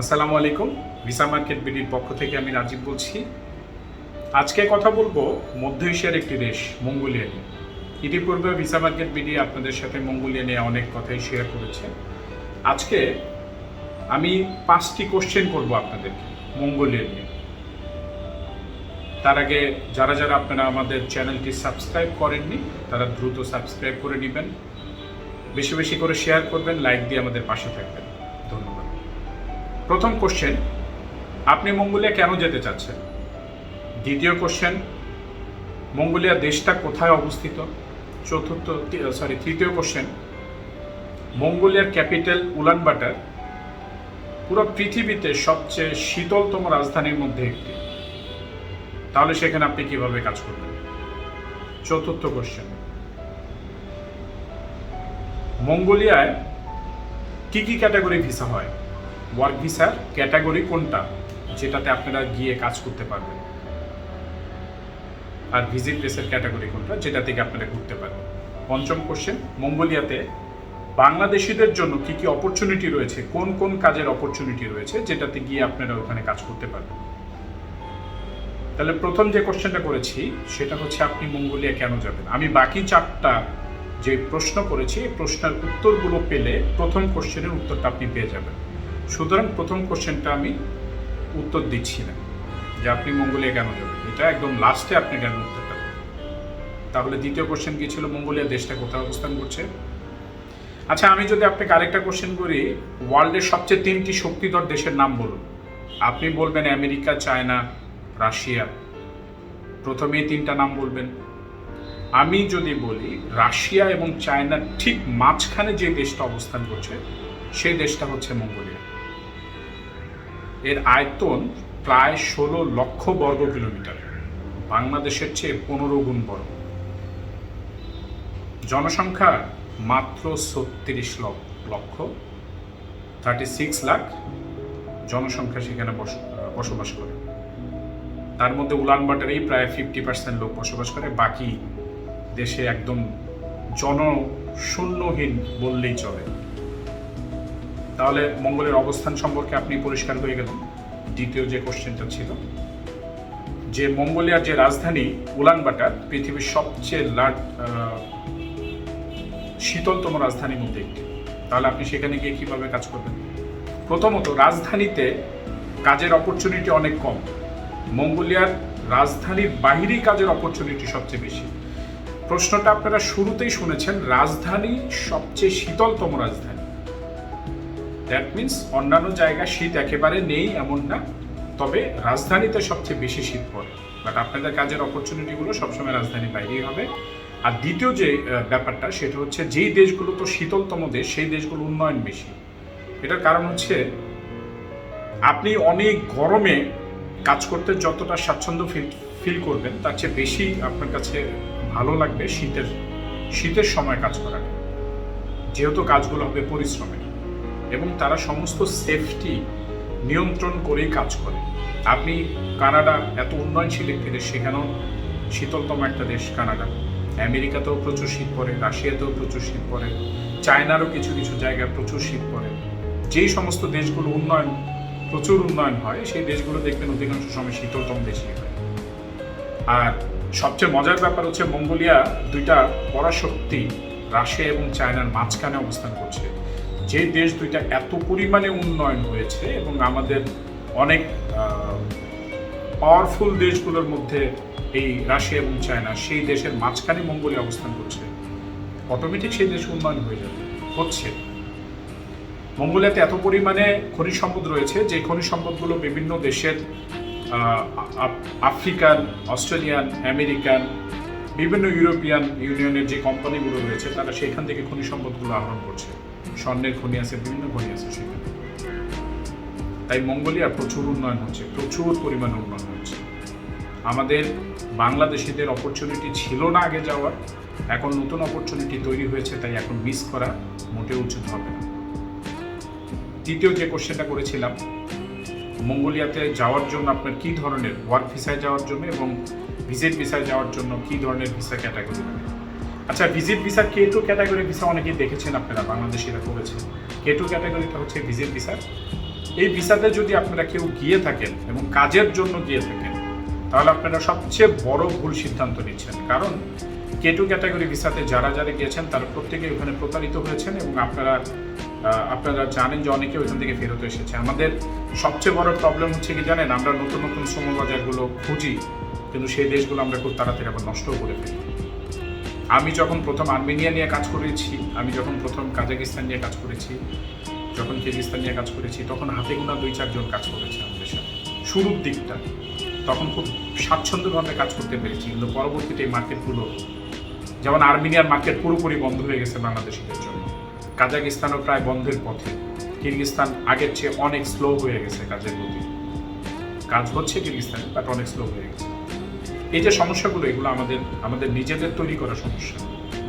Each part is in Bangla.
আসসালামু আলাইকুম। ভিসা মার্কেট বিডির পক্ষ থেকে আমি রাজীব বলছি। আজকে কথা বলব মধ্য এশিয়ার একটি দেশ, মঙ্গোলিয়া নিয়ে। ইতিপূর্বে ভিসা মার্কেট বিডি আপনাদের সাথে মঙ্গোলিয়া নিয়ে অনেক কথাই শেয়ার করেছে। আজকে আমি পাঁচটি কোশ্চেন করব আপনাদেরকে, মঙ্গোলিয়া নিয়ে। তার আগে যারা যারা আপনারা আমাদের চ্যানেলটি সাবস্ক্রাইব করেননি, তারা দ্রুত সাবস্ক্রাইব করে নেবেন। বেশি বেশি করে শেয়ার করবেন লাইক দিয়ে আমাদের পাশে থাকবেন। প্রথম কোশ্চেন আপনি মঙ্গোলিয়া কেন যেতে চাচ্ছেন? দ্বিতীয় কোশ্চেন মঙ্গোলিয়া দেশটা কোথায় অবস্থিত? চতুর্থ সরি তৃতীয় কোশ্চেন মঙ্গোলিয়ার ক্যাপিটাল উলানবাটার পুরো পৃথিবীতে সবচেয়ে শীতলতম রাজধানীর মধ্যে একটি। তাহলে সেখানে আপনি কীভাবে কাজ করবেন? চতুর্থ কোশ্চেন মঙ্গোলিয়ায় কি কি ক্যাটাগরি ভিসা হয়? ওয়ার্ক ভিসার ক্যাটাগরি কোনটা? যেটাতে আপনারা গিয়ে কাজ করতে পারবেন। আর ভিজিট প্লেসের ক্যাটাগরি কোনটা? যেটা থেকে আপনারা ঘুরতে পারবেন। পঞ্চম কোশ্চেন মঙ্গোলিয়াতে বাংলাদেশিদের জন্য কি কি অপরচুনিটি রয়েছে? কোন কোন কাজের অপরচুনিটি রয়েছে? যেটাতে গিয়ে আপনারা ওখানে কাজ করতে পারবেন। তাহলে প্রথম যে কোশ্চেনটা করেছি, সেটা হচ্ছে আপনি মঙ্গোলিয়া কেন যাবেন? আমি বাকি চারটা যে প্রশ্ন করেছি, এই প্রশ্নের উত্তরগুলো পেলে প্রথম কোশ্চেনের উত্তরটা আপনি পেয়ে যাবেন। সুতরাং প্রথম কোশ্চেনটা আমি উত্তর দিচ্ছি না, যে আপনি মঙ্গোলিয়া কেন যাবেন? এটা একদম লাস্টে আপনি কেন উত্তরটা। তাহলে দ্বিতীয় কোশ্চেন কি ছিল? মঙ্গোলিয়া দেশটা কোথায় অবস্থান করছে? আচ্ছা আমি যদি আপনাকে আরেকটা কোশ্চেন করি, ওয়ার্ল্ডের সবচেয়ে তিনটি শক্তিধর দেশের নাম বলুন। আপনি বলবেন আমেরিকা, চায়না, রাশিয়া। প্রথমে তিনটা নাম বলবেন। আমি যদি বলি রাশিয়া এবং চায়নার ঠিক মাঝখানে যে দেশটা অবস্থান করছে, সেই দেশটা হচ্ছে মঙ্গোলিয়া। এর আয়তন প্রায় ষোলো লক্ষ বর্গ কিলোমিটার। বাংলাদেশের চেয়ে পনেরো গুণ বড়। জনসংখ্যা মাত্র ছত্রিশ লক্ষ। থার্টি সিক্স লাখ জনসংখ্যা সেখানে বস- বসবাস করে। তার মধ্যে উলানবাটারেই প্রায় ফিফটি পার্সেন্ট লোক বসবাস করে। বাকি দেশে একদম জনশূন্যহীন বললেই চলে। তাহলে মঙ্গলের অবস্থান সম্পর্কে আপনি পরিষ্কার হয়ে গেলেন। দ্বিতীয় যে কোশ্চেনটা ছিল, যে মঙ্গোলিয়ার যে রাজধানী উলানবাটার পৃথিবীর সবচেয়ে লার্জ শীতলতম রাজধানীর মধ্যে একটি। তাহলে আপনি সেখানে গিয়ে কীভাবে কাজ করবেন? প্রথমত, রাজধানীতে কাজের অপরচুনিটি অনেক কম। মঙ্গোলিয়ার রাজধানীর বাহিরেই কাজের অপরচুনিটি সবচেয়ে বেশি। প্রশ্নটা আপনারা শুরুতেই শুনেছেন, রাজধানী সবচেয়ে শীতলতম রাজধানী। দ্যাট মিন্স অন্যান্য জায়গা শীত একেবারে নেই এমন না, তবে রাজধানীতে সবচেয়ে বেশি শীত পড়ে। বাট আপনাদের কাজের অপরচুনিটিগুলো সবসময় রাজধানীর বাইরেই হবে। আর দ্বিতীয় যে ব্যাপারটা, সেটা হচ্ছে যেই দেশগুলো তো শীতলতম দেশ, সেই দেশগুলো উন্নয়ন বেশি। এটার কারণ হচ্ছে, আপনি অনেক গরমে কাজ করতে যতটা স্বাচ্ছন্দ্য ফিল ফিল করবেন, তার চেয়ে বেশি আপনার কাছে ভালো লাগবে শীতের শীতের সময় কাজ করাটা। যেহেতু কাজগুলো হবে পরিশ্রমে এবং তারা সমস্ত সেফটি নিয়ন্ত্রণ করেই কাজ করে। আপনি কানাডা এত উন্নয়নশীল একটি দেশ, সেখানেও শীতলতম একটা দেশ কানাডা। আমেরিকাতেও প্রচুর শীত পড়ে, রাশিয়াতেও প্রচুর শীত পড়ে, চায়নারও কিছু কিছু জায়গায় প্রচুর শীত পড়ে। যেই সমস্ত দেশগুলো উন্নয়ন, প্রচুর উন্নয়ন হয়, সেই দেশগুলো দেখবেন অধিকাংশ সময় শীতলতম দেশই হয়। আর সবচেয়ে মজার ব্যাপার হচ্ছে, মঙ্গোলিয়া দুইটা পরাশক্তি রাশিয়া এবং চায়নার মাঝখানে অবস্থান করছে। যে দেশ দুইটা এত পরিমাণে উন্নয়ন হয়েছে এবং আমাদের অনেক পাওয়ারফুল দেশগুলোর মধ্যে এই রাশিয়া এবং চায়না, সেই দেশের মাঝখানে মঙ্গোলিয়া অবস্থান করছে অটোমেটিক সেই দেশ উন্নয়ন হয়ে যাবে, হচ্ছে। মঙ্গোলিয়াতে এত পরিমাণে খনিজ সম্পদ রয়েছে, যে খনিজ সম্পদগুলো বিভিন্ন দেশের আফ্রিকান, অস্ট্রেলিয়ান, আমেরিকান, বিভিন্ন ইউরোপিয়ান ইউনিয়নের যে কোম্পানিগুলো রয়েছে, তারা সেখান থেকে খনিজ সম্পদগুলো আহরণ করছে। স্বর্ণের খনি আছে, বিভিন্ন খনি আছে সেখানে। তাই মঙ্গোলিয়া প্রচুর উন্নয়ন হচ্ছে, প্রচুর পরিমাণে উন্নয়ন হচ্ছে। আমাদের বাংলাদেশিদের অপরচুনিটি ছিল না আগে যাওয়ার, এখন নতুন অপরচুনিটি তৈরি হয়েছে, তাই এখন মিস করা মোটেও উচিত হবে না। তৃতীয় যে কোশ্চেনটা করেছিলাম, মঙ্গোলিয়াতে যাওয়ার জন্য আপনার কি ধরনের ওয়ার্ক ভিসায় যাওয়ার জন্য এবং ভিজিট ভিসায় যাওয়ার জন্য কি ধরনের ভিসা ক্যাটাগরি লাগে আচ্ছা visit visa K two category visa অনেকেই দেখেছেন, আপনারা বাংলাদেশিরা করেছেন। কে টু ক্যাটাগরিটা হচ্ছে ভিজিট ভিসা এই ভিসাতে যদি আপনারা কেউ গিয়ে থাকেন এবং কাজের জন্য গিয়ে থাকেন, তাহলে আপনারা সবচেয়ে বড় ভুল সিদ্ধান্ত নিচ্ছেন। কারণ কে টু ক্যাটাগরি ভিসাতে যারা যারা গিয়েছেন, তারা প্রত্যেকে ওখানে প্রতারিত হয়েছেন এবং আপনারা আপনারা জানেন যে অনেকে ওইখান থেকে ফেরত এসেছে। আমাদের সবচেয়ে বড় প্রবলেম হচ্ছে কি জানেন, আমরা নতুন নতুন শ্রমবাজারগুলো খুঁজি, কিন্তু সেই দেশগুলো আমরা খুব তাড়াতাড়ি আবার নষ্টও করে ফেলি। আমি যখন প্রথম আর্মেনিয়া নিয়ে কাজ করেছি, আমি যখন প্রথম কাজাকিস্তান নিয়ে কাজ করেছি, যখন কিরগিস্তান নিয়ে কাজ করেছি, তখন হাতে গোনা দুই চারজন কাজ করেছে আমাদের সাথে। শুরুর দিকটা, তখন খুব স্বাচ্ছন্দ্যভাবে কাজ করতে পেরেছি, কিন্তু পরবর্তীতে এই মার্কেটগুলো, যেমন আর্মেনিয়ার মার্কেট পুরোপুরি বন্ধ হয়ে গেছে বাংলাদেশিদের জন্য। কাজাকিস্তানও প্রায় বন্ধের পথে কিরগিস্তান আগের চেয়ে অনেক স্লো হয়ে গেছে কাজের গতি। কাজ হচ্ছে কিরগিস্তানে বাট অনেক স্লো হয়ে গেছে। এই যে সমস্যাগুলো, এগুলো আমাদের আমাদের নিজেদের তৈরি করা সমস্যা।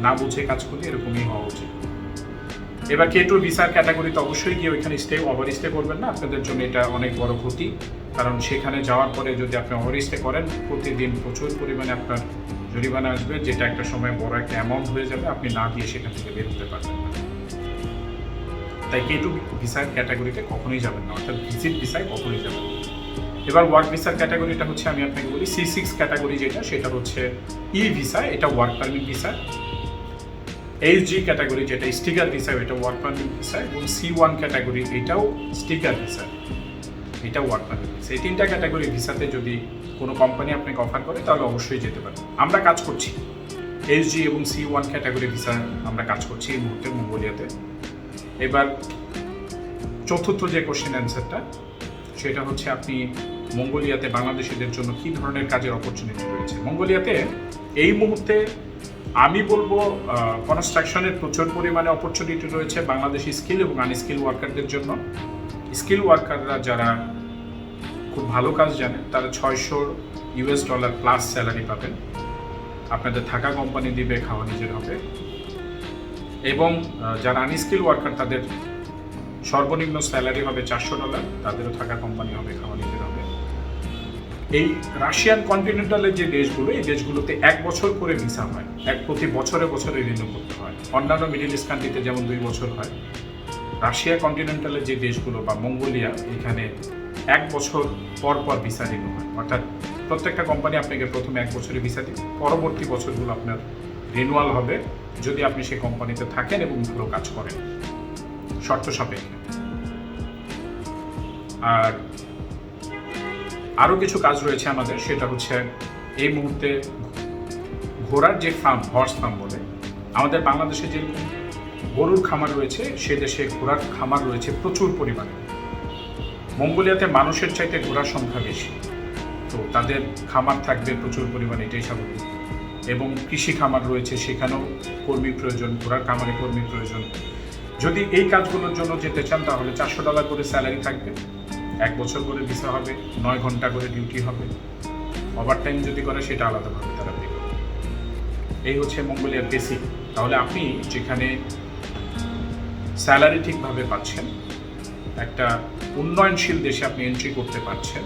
না বুঝে কাজ করলে এরকমই হওয়া উচিত। এবার কে টু ভিসার ক্যাটাগরিতে অবশ্যই গিয়ে ওইখানে স্টে ওভার স্টে করবেন না। আপনাদের জন্য এটা অনেক বড় ক্ষতি। কারণ সেখানে যাওয়ার পরে যদি আপনি ওভার স্টে করেন, প্রতিদিন প্রচুর পরিমাণে আপনার জরিমানা আসবে, যেটা একটা সময় বড় একটা অ্যামাউন্ট হয়ে যাবে। আপনি না দিয়ে সেখান থেকে বের হতে পারবেন না। তাই কে টু ভিসার ক্যাটাগরিতে কখনোই যাবেন না। অর্থাৎ ভিজিট ভিসায় কখনোই যাবেন না। এবার ওয়ার্ক ভিসার ক্যাটাগরিটা হচ্ছে আমি আপনাকে বলি সি সিক্স ক্যাটাগরি যেটা, সেটা হচ্ছে ই ভিসা এটা work permit visa H G category যেটা স্টিকার ভিসা এটা ওয়ার্ক পারমিট ভিসা এবং সি ওয়ান ক্যাটাগরি এটাও স্টিকার ভিসা এটা ওয়ার্ক পারমিট ভিসা এই তিনটা ক্যাটাগরি ভিসাতে যদি কোনো কোম্পানি আপনাকে অফার করে, তাহলে অবশ্যই যেতে পারেন আমরা কাজ করছি। এইচ জি এবং সি ওয়ান ক্যাটাগরি ভিসা আমরা কাজ করছি এই মুহূর্তে মঙ্গোলিয়াতে। এবার চতুর্থ যে কোশ্চেন অ্যান্সারটা সেটা হচ্ছে আপনি মঙ্গোলিয়াতে বাংলাদেশিদের জন্য কি ধরনের কাজের অপরচুনিটি রয়েছে? মঙ্গোলিয়াতে এই মুহূর্তে আমি বলব কনস্ট্রাকশনের প্রচুর পরিমাণে অপরচুনিটি রয়েছে বাংলাদেশি স্কিল এবং আনস্কিল ওয়ার্কারদের জন্য। স্কিল ওয়ার্কাররা যারা খুব ভালো কাজ জানে তারা ছয়শো ইউএস ডলার প্লাস স্যালারি পাবেন। আপনাদের থাকা কোম্পানি দিবে, খাওয়া নিজের হবে। এবং যারা আনস্কিল ওয়ার্কার তাদের সর্বনিম্ন স্যালারি হবে চারশো ডলার, তাদেরও থাকা কোম্পানি হবে খাওয়া নিজের হবে। এই রাশিয়ান কন্টিনেন্টালের যে দেশগুলো, এই দেশগুলোতে এক বছর করে ভিসা হয়, এক প্রতি বছরে বছরে রিনিউ করতে হয়। অন্যান্য মিডিল ইস্ট কান্ট্রিতে যেমন দুই বছর হয়। রাশিয়া কন্টিনেন্টালের যে দেশগুলো বা মঙ্গোলিয়া, এখানে এক বছর পর পর ভিসা রিনিউ হয়। অর্থাৎ প্রত্যেকটা কোম্পানি আপনাকে প্রথমে এক বছরে ভিসা দিবে, পরবর্তী বছরগুলো আপনার রিনুয়াল হবে। যদি আপনি সেই কোম্পানিতে থাকেন এবং ভালো কাজ করেন শর্ত সাপেক্ষে। আর আরও কিছু কাজ রয়েছে আমাদের, সেটা হচ্ছে এই মুহূর্তে ঘোড়ার যে ফার্ম হর্স ফার্ম বলে, আমাদের বাংলাদেশে যেরকম গরুর খামার রয়েছে, সে দেশে ঘোড়ার খামার রয়েছে প্রচুর পরিমাণে। মঙ্গোলিয়াতে মানুষের চাইতে ঘোড়ার সংখ্যা বেশি। তো তাদের খামার থাকবে প্রচুর পরিমাণে, এটাই স্বাভাবিক। এবং কৃষি খামার রয়েছে, সেখানেও কর্মী প্রয়োজন, ঘোড়ার খামারে কর্মী প্রয়োজন। যদি এই কাজগুলোর জন্য যেতে চান, তাহলে চারশো ডলার করে স্যালারি থাকবে। এক বছর করে ভিসা হবে, নয় ঘণ্টা করে ডিউটি হবে। ওভার টাইম যদি করে, সেটা আলাদাভাবে তারা পে এই হচ্ছে মঙ্গোলিয়ার বেসিক তাহলে আপনি যেখানে স্যালারি ঠিকভাবে পাচ্ছেন, একটা উন্নয়নশীল দেশে আপনি এন্ট্রি করতে পারছেন,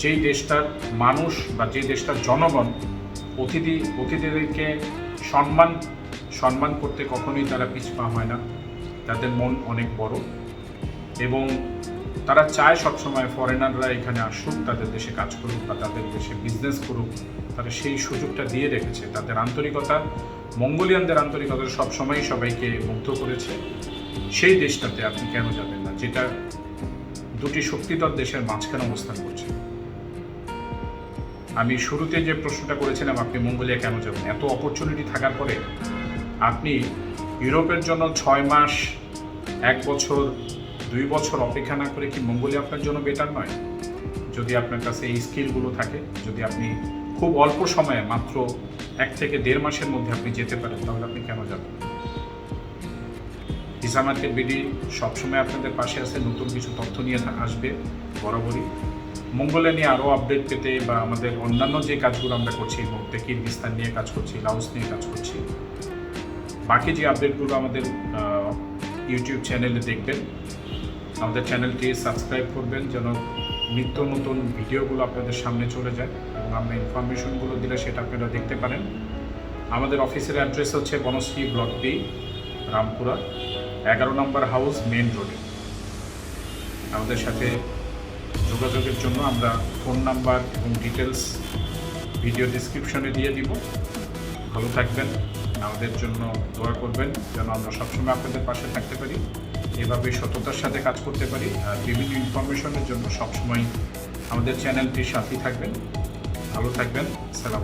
যেই দেশটার মানুষ বা যে দেশটার জনগণ অতিথি, অতিথিদেরকে সম্মান সম্মান করতে কখনোই তারা পিছপা হয় না। তাদের মন অনেক বড় এবং তারা চায় সবসময় ফরেনাররা এখানে আসুক, তাদের দেশে কাজ করুক বা তাদের দেশে বিজনেস করুক। তারা সেই সুযোগটা দিয়ে রেখেছে। তাদের আন্তরিকতা, মঙ্গোলিয়ানদের আন্তরিকতা সবসময়ই সবাইকে মুগ্ধ করেছে। সেই দেশটাতে আপনি কেন যাবেন না? যেটা দুটি শক্তিধর দেশের মাঝখানে অবস্থান করছে। আমি শুরুতে যে প্রশ্নটা করেছিলাম, আপনি মঙ্গোলিয়া কেন যাবেন? এত অপরচুনিটি থাকার পরে আপনি ইউরোপের জন্য ছয় মাস, এক বছর, দুই বছর অপেক্ষা না করে কি মঙ্গোলিয়া আপনার জন্য বেটার নয়? যদি আপনার কাছে এই স্কিলগুলো থাকে, যদি আপনি খুব অল্প সময়ে মাত্র এক থেকে দেড় মাসের মধ্যে আপনি যেতে পারেন, তাহলে আপনি কেন যাবেন? ভিসা মার্কেট বিডি সবসময় আপনাদের পাশে আছে, নতুন কিছু তথ্য নিয়ে আসবে, বরাবরই। মঙ্গলে নিয়ে আরও আপডেট পেতে বা আমাদের অন্যান্য যে কাজগুলো আমরা করছি মুহূর্তে কিরগিস্তান নিয়ে কাজ করছি লাউস নিয়ে কাজ করছি বাকি যে আপডেটগুলো আমাদের ইউটিউব চ্যানেলে দেখবেন, আমাদের চ্যানেলটি সাবস্ক্রাইব করবেন যেন নিত্য নতুন ভিডিওগুলো আপনাদের সামনে চলে যায় এবং আমরা ইনফরমেশনগুলো দিলে সেটা আপনারা দেখতে পারেন। আমাদের অফিসের অ্যাড্রেস হচ্ছে বনশ্রী ব্লক বি রামপুরা, এগারো নম্বর হাউস মেন রোডে আমাদের সাথে যোগাযোগের জন্য আমরা ফোন নাম্বার এবং ডিটেলস ভিডিও ডিসক্রিপশনে দিয়ে দিব। ভালো থাকবেন। আমাদের জন্য দোয়া করবেন, যেন আমরা সবসময় আপনাদের পাশে থাকতে পারি। এভাবে সততার সাথে কাজ করতে পারি, আর বিভিন্ন ইনফরমেশনের জন্য সবসময় আমাদের চ্যানেলটির সাথেই থাকবেন। ভালো থাকবেন, সালাম।